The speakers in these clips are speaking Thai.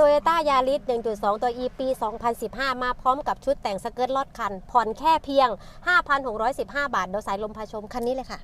Toyota Yaris 1.2 ตัว E ปี 2015 มาพร้อมกับชุดแต่งสเกิร์ตลอดคัน ผ่อนแค่เพียง 5,615 บาทเดี๋ยวสายลมพาชมคันนี้เลยค่ะ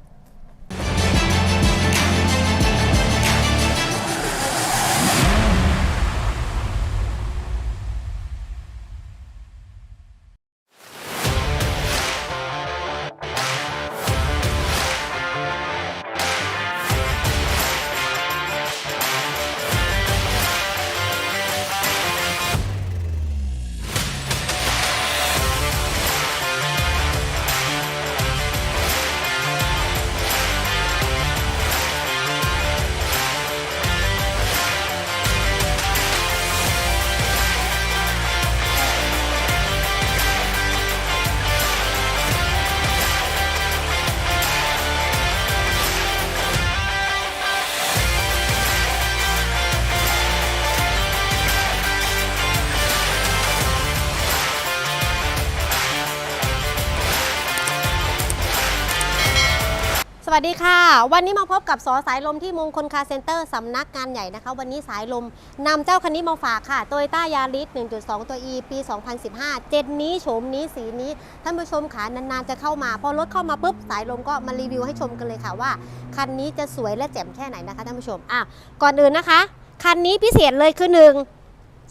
วัสดีค่ะ วันนี้มาพบกับสอสายลมที่มงคลคาเซ็นเตอร์สำนักงานใหญ่นะคะ วันนี้สายลมนำเจ้าคันนี้มาฝากค่ะ Toyota Yaris 1.2 ตัว E ปี 2015 เจ็ดนี้โฉมนี้สีนี้ ท่านผู้ชมขานานๆจะเข้ามา พอรถเข้ามาปุ๊บสายลมก็มารีวิวให้ชมกันเลยค่ะว่า คันนี้จะสวยและแจ่มแค่ไหนนะคะท่านผู้ชมอะก่อนอื่นนะคะ คันนี้พิเศษเลยคือหนึ่ง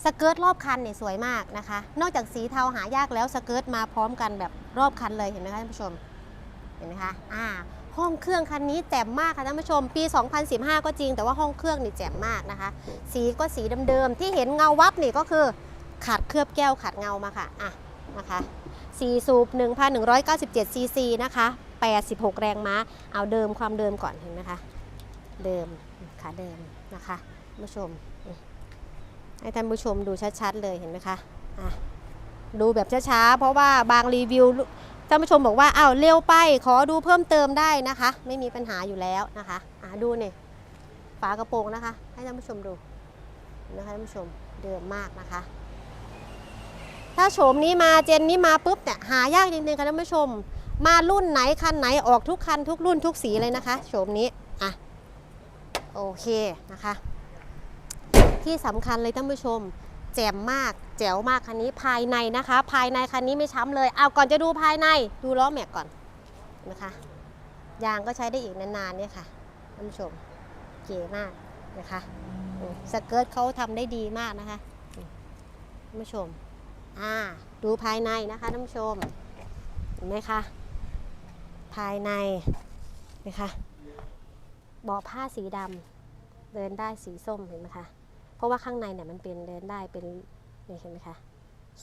สเกิร์ตรอบคันเนี่ยสวยมากนะคะ นอกจากสีเทาหายากแล้วสเกิร์ตมาพร้อมกันแบบรอบคันเลยเห็นไหมคะท่านผู้ชมเห็นไหมคะอ่า ห้องเครื่องคันนี้แจ่มมากค่ะท่านผู้ชม ปี 2015 ก็จริง แต่ว่าห้องเครื่องนี่แจ่มมากนะคะ สีก็สีเดิมๆที่เห็นเงาวับนี่ก็คือขัดเคลือบแก้วขัดเงามาค่ะอะนะคะสีสูบ 1,197ซีซีนะคะ 86 แรงม้า เอาเดิมความเดิมก่อนเห็นไหมคะ เดิมขาเดิมนะคะท่านผู้ชมอืมให้ท่านผู้ชมดูชัดๆเลยเห็นไหมคะอะดูแบบช้าๆ เพราะว่าบางรีวิว ท่านผู้ชมบอกว่าอ้าวเร็วไปขอดูเพิ่มเติมได้นะคะ ไม่มีปัญหาอยู่แล้วนะคะอ่าดูเนี่ยฝากระโปรงนะคะ ให้ท่านผู้ชมดูนะคะท่านผู้ชมเดิมมากนะคะ ถ้าโฉมนี้มาเจนนี้มาปุ๊บเนี่ยหายากจริงๆค่ะท่านผู้ชม มารุ่นไหนคันไหนออกทุกคันทุกรุ่นทุกสีเลยนะคะโฉมนี้อะโอเคนะคะ ที่สำคัญเลยท่านผู้ชม แจ่มมากแจ๋วมากคันนี้ภายในนะคะ ภายในคันนี้ไม่ช้ำเลยเอาก่อนจะดูภายในดูล้อแม็กก่อนนะคะยางก็ใช้ได้อีกนานๆเนี่ยค่ะท่านผู้ชมเก๋มากนะคะสเกิร์ตเขาทำได้ดีมากนะคะท่านผู้ชมอ่าดูภายในนะคะท่านผู้ชมเห็นไหมคะภายในนะคะเบาะผ้าสีดำเดินได้สีส้มเห็นไหมคะ ราะว่าข้างในเนี่ยมันเป็นเดินได้เป็นนี่เห็นไหมคะ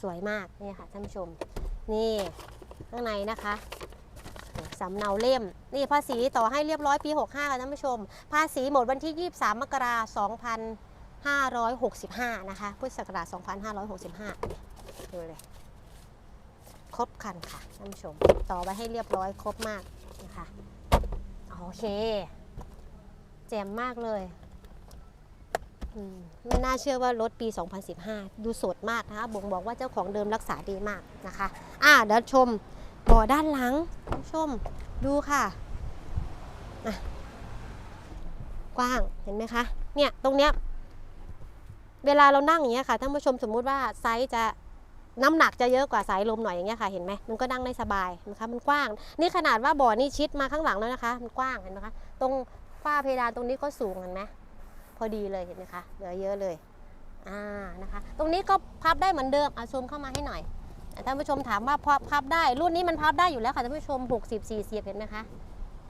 สวยมากนี่ค่ะท่านผู้ชม นี่ข้างในนะคะสำเนาเล่ม นี่ภาษีต่อให้เรียบร้อยปี 65ค่ะท่านผู้ชม ภาษีหมดวันที่ 23 มกราคม2565 นะคะ พุทธศักราช 2565 ดูเลย ครบคันค่ะท่านผู้ชม ต่อไว้ให้เรียบร้อยครบมากนะคะ โอเค แจ่มมากเลย ไม่น่าเชื่อว่ารถปี 2015 ดูสดมากนะคะ บ่งบอกว่าเจ้าของเดิมรักษาดีมากนะคะ อ่าเดี๋ยวชมบ่อด้านหลังผู้ชมดูค่ะะกว้างเห็นไหมคะ เนี่ยตรงเนี้ย เวลาเรานั่งอย่างเงี้ยค่ะท่านผู้ชมสมมุติว่าไซส์จะน้ำหนักจะเยอะกว่าสายลมหน่อยอย่างเงี้ยค่ะเห็นไหมมันก็นั่งได้สบายนะคะ มันกว้าง นี่ขนาดว่าบ่อนี่ชิดมาข้างหลังแล้วนะคะ มันกว้างเห็นไหมคะ ตรงฝ้าเพดานตรงนี้ก็สูงเห็นไหม อดีเลยเห็นไหมคะเหลือเยอะเลยอ่านะคะ ตรงนี้ก็พับได้เหมือนเดิมเอาซูมเข้ามาให้หน่อยท่านผู้ชมถามว่าพับพับได้รุ่นนี้มันพับได้อยู่แล้วค่ะท่านผู้ชม 60 40 เห็นไหมคะ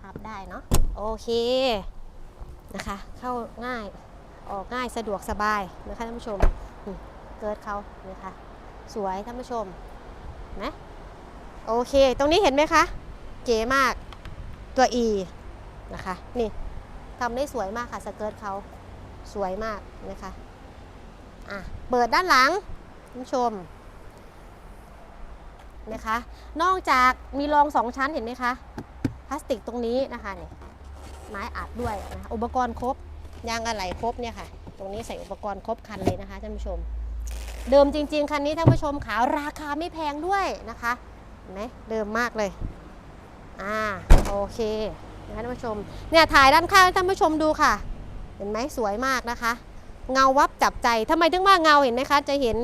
พับได้เนาะโอเคนะคะ เข้าง่ายออกง่ายสะดวกสบายนะคะท่านผู้ชมเกิดเขานะคะสวยท่านผู้ชมนไหมโอเค ตรงนี้เห็นไหมคะ เก๋มากตัว E นะคะ นี่ทำได้สวยมากค่ะสเกิร์ตเขา สวยมากนะคะอะเปิดด้านหลังคุณผู้ชมนะคะ นอกจากมีรองสองชั้นเห็นไหมคะพลาสติกตรงนี้นะคะนี่ไม้อัดด้วยนะคะอุปกรณ์ครบยางอะไหล่ครบเนี่ยค่ะ ตรงนี้ใส่อุปกรณ์ครบคันเลยนะคะท่านผู้ชม เดิมจริง ๆ คันนี้ท่านผู้ชมขาวราคาไม่แพงด้วยนะคะเห็นไหมเดิมมากเลยอ่าโอเคนะคะท่านผู้ชมเนี่ยถ่ายด้านข้างให้ท่านผู้ชมดูค่ะ เห็นไหมสวยมากนะคะ เงาวับจับใจทำไมถึงว่าเงาเห็นไหมคะ จะเห็น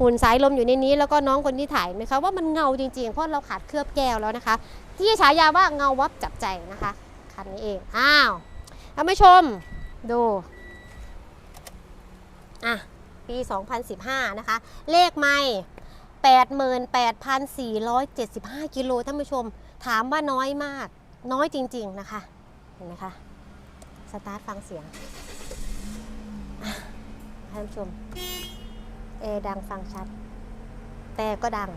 หุ่นสายลมอยู่ในนี้ แล้วก็น้องคนที่ถ่ายนไหมคะว่ามันเงาจริงๆ เพราะเราขาดเคลือบแก้วแล้วนะคะ ที่ฉายาว่าเงาวับจับใจนะคะคันนี้เองอ้าวท่านผู้ชมดูอะปี 2015 นะคะ เลขไม่88,475 กิโลท่านผู้ชม ถามว่าน้อยมาก น้อยจริง ๆ นะคะ เห็นไหมคะ สตาร์ทฟังเสียงท่านผู้ชมเอดังฟังชัด แต่ก็ดัง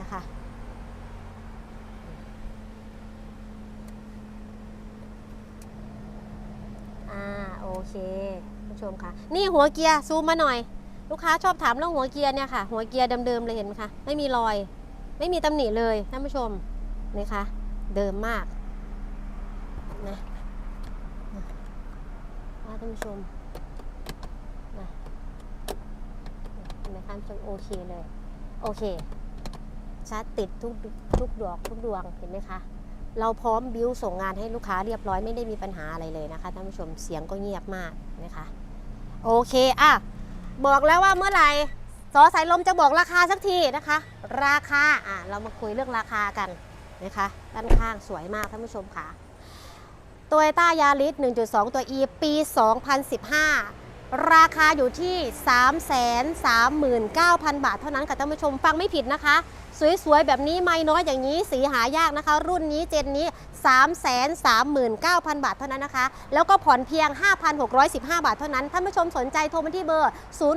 นะคะ อ่า โอเคท่านผู้ชมค่ะ นี่หัวเกียร์ซูมมาหน่อย ลูกค้าชอบถามเรื่องหัวเกียร์เนี่ยค่ะ หัวเกียร์เดิมๆเลยเห็นไหมคะ ไม่มีรอย ไม่มีตำหนิเลยท่านผู้ชมนี่คะ เดิมมากนะ นะท่านผู้ชมนะเห็นไหมคะท่านผู้ชมโอเคเลย โอเคชาร์จติดทุกทุกดอกทุกดวงเห็นไหมคะเราพร้อมบิวส่งงานให้ลูกค้าเรียบร้อยไม่ได้มีปัญหาอะไรเลยนะคะท่านผู้ชมเสียงก็เงียบมากนะคะโอเคอะบอกแล้วว่าเมื่อไหร่สอสายลมจะบอกราคาสักทีนะคะ ราคาอะเรามาคุยเรื่องราคากันนะคะด้านข้างสวยมากท่านผู้ชมค่ะ ตัวต้ายาริส1.2 ตัว E ปี 2015 ราคาอยู่ที่ 339,000 บาทเท่านั้นค่ะท่านผู้ชมฟังไม่ผิดนะคะ สวยๆ แบบนี้ไม่น้อยอย่างนี้สีหายากนะคะ รุ่นนี้เจนนี้ 339,000 บาทเท่านั้นนะคะ แล้วก็ผ่อนเพียง 5,615 บาทเท่านั้น ท่านผู้ชมสนใจโทรมาที่เบอร์ 0619581819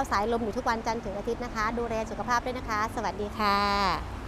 0619581819 สายลมอยู่ทุกวันจันทร์ถึงอาทิตย์นะคะ ดูแลสุขภาพด้วยนะคะ สวัสดีค่ะ